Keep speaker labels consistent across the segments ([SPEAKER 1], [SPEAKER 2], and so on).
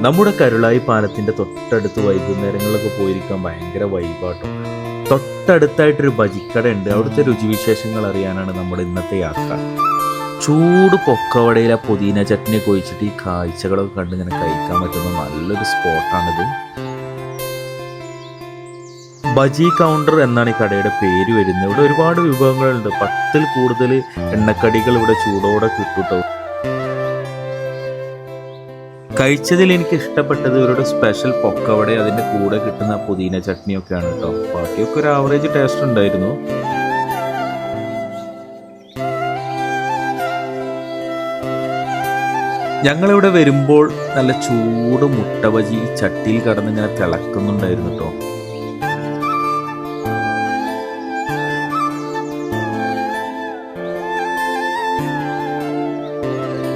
[SPEAKER 1] നമ്മുടെ കരുളായി പാലത്തിന്റെ തൊട്ടടുത്ത് വൈകുന്നേരങ്ങളിലൊക്കെ പോയിരിക്കാൻ ഭയങ്കര വൈബാട്ടോ. തൊട്ടടുത്തായിട്ടൊരു ഭജിക്കട ഉണ്ട് അവിടുത്തെ രുചിവിശേഷങ്ങൾ അറിയാനാണ് നമ്മുടെ ഇന്നത്തെ യാത്ര. ചൂട് പൊക്കവടയിലെ പുതിന ചട്നി കൊഴിച്ചിട്ട് ഈ കാഴ്ചകളൊക്കെ കണ്ട് ഇങ്ങനെ കഴിക്കാൻ പറ്റുന്ന നല്ലൊരു സ്പോട്ടാണിത്. ബജി കൗണ്ടർ എന്നാണ് ഈ കടയുടെ പേര് വരുന്നത്. ഇവിടെ ഒരുപാട് വിഭവങ്ങളുണ്ട്. പത്തിൽ കൂടുതൽ എണ്ണക്കടികൾ ഇവിടെ ചൂടോടെ കിട്ടുട്ടോ. കഴിച്ചതിൽ എനിക്ക് ഇഷ്ടപ്പെട്ടത് ഇവരുടെ സ്പെഷ്യൽ പൊക്കവടെ അതിന്റെ കൂടെ കിട്ടുന്ന പുതിന ചട്നിയൊക്കെയാണ് കേട്ടോ ബാക്കിയൊക്കെ ഒരു ആവറേജ് ടേസ്റ്റ് ഉണ്ടായിരുന്നു. ഞങ്ങളിവിടെ വരുമ്പോൾ നല്ല ചൂട് മുട്ട ബജി ചട്ടിയിൽ കടന്ന് ഇങ്ങനെ തിളക്കുന്നുണ്ടായിരുന്നു കേട്ടോ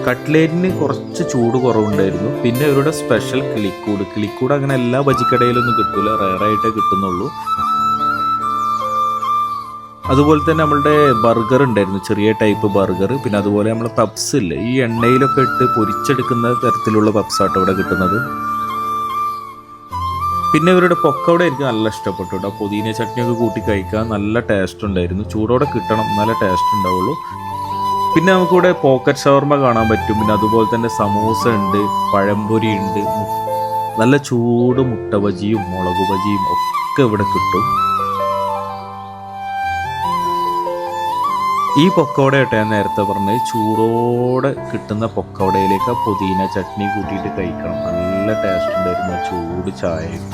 [SPEAKER 1] കട്ട്ലേറ്റിന് കുറച്ച് ചൂട് കുറവുണ്ടായിരുന്നു. പിന്നെ ഇവരുടെ സ്പെഷ്യൽ കിളിക്കൂട്. കിളിക്കൂട് അങ്ങനെ എല്ലാ ബജിക്കടയിലൊന്നും കിട്ടൂല. റയറായിട്ടേ കിട്ടുന്നുള്ളൂ. അതുപോലെ തന്നെ നമ്മളുടെ ബർഗർ ഉണ്ടായിരുന്നു. ചെറിയ ടൈപ്പ് ബർഗർ പിന്നെ അതുപോലെ നമ്മൾ പബ്സ് ഇല്ലേ? ഈ എണ്ണയിലൊക്കെ ഇട്ട് പൊരിച്ചെടുക്കുന്ന തരത്തിലുള്ള പബ്സ് ആട്ടോ ഇവിടെ കിട്ടുന്നത്. പിന്നെ ഇവരുടെ പൊക്കവിടെ എനിക്ക് നല്ല ഇഷ്ടപ്പെട്ടു കേട്ടോ പുതിന ചട്നിയൊക്കെ കൂട്ടി കഴിക്കാൻ നല്ല ടേസ്റ്റ് ഉണ്ടായിരുന്നു. ചൂടോടെ കിട്ടണം നല്ല ടേസ്റ്റ് ഉണ്ടാവുള്ളൂ. പിന്നെ നമുക്കിവിടെ പോക്കറ്റ് ഷവർമ കാണാൻ പറ്റും. പിന്നെ അതുപോലെ തന്നെ സമൂസ ഉണ്ട് പഴംപൊരി ഉണ്ട് നല്ല ചൂട് മുട്ട ബജിയും മുളക് ബജിയും ഒക്കെ ഇവിടെ കിട്ടും. ഈ പൊക്കവട ഞാൻ നേരത്തെ പറഞ്ഞത് ചൂടോടെ കിട്ടുന്ന പൊക്കവടയിലേക്ക് പുതിന ചട്നി കൂട്ടിയിട്ട് കഴിക്കണം. നല്ല ടേസ്റ്റ് ഉണ്ടായിരുന്നു ചൂട് ചായയും.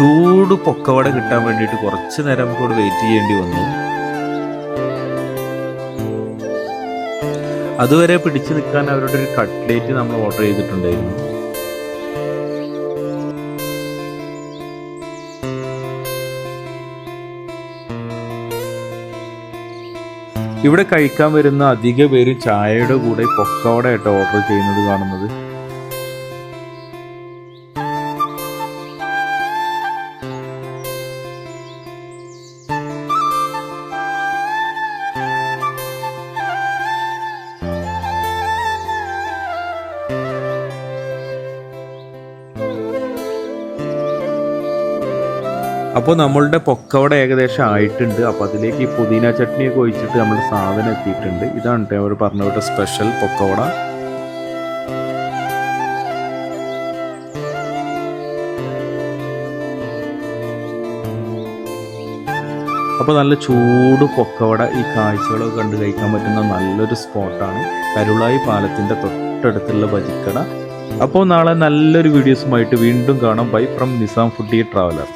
[SPEAKER 1] ചൂട് പൊക്കവട കിട്ടാൻ വേണ്ടിയിട്ട് കുറച്ച് നേരം നമുക്ക് ഇവിടെ വെയിറ്റ് ചെയ്യേണ്ടി വന്നു. അതുവരെ പിടിച്ചു നിൽക്കാൻ അവരുടെ ഒരു കട്ട്ലേറ്റ് നമ്മൾ ഓർഡർ ചെയ്തിട്ടുണ്ടായിരുന്നു. ഇവിടെ കഴിക്കാൻ വരുന്ന അധിക പേരും ചായയുടെ കൂടെ പൊക്കവട ആയിട്ട് ഓർഡർ ചെയ്യുന്നത് കാണുന്നത്. അപ്പോൾ നമ്മളുടെ പൊക്കവട ഏകദേശം ആയിട്ടുണ്ട്. അപ്പോൾ അതിലേക്ക് ഈ പുതിന ചട്നിയൊക്കെ ഒഴിച്ചിട്ട് നമ്മുടെ സാധനം എത്തിയിട്ടുണ്ട്. ഇതാണ് അവർ പറഞ്ഞ വിട്ട സ്പെഷ്യൽ പൊക്കവട. അപ്പോൾ നല്ല ചൂട് പൊക്കവട ഈ കാഴ്ചകളൊക്കെ കണ്ട് കഴിക്കാൻ പറ്റുന്ന നല്ലൊരു സ്പോട്ടാണ്. കരുളായി പാലത്തിന്റെ തൊട്ടടുത്തുള്ള ബജിക്കട. അപ്പോൾ നാളെ നല്ലൊരു വീഡിയോസുമായിട്ട് വീണ്ടും കാണാം. Bye from Nizam foodie traveller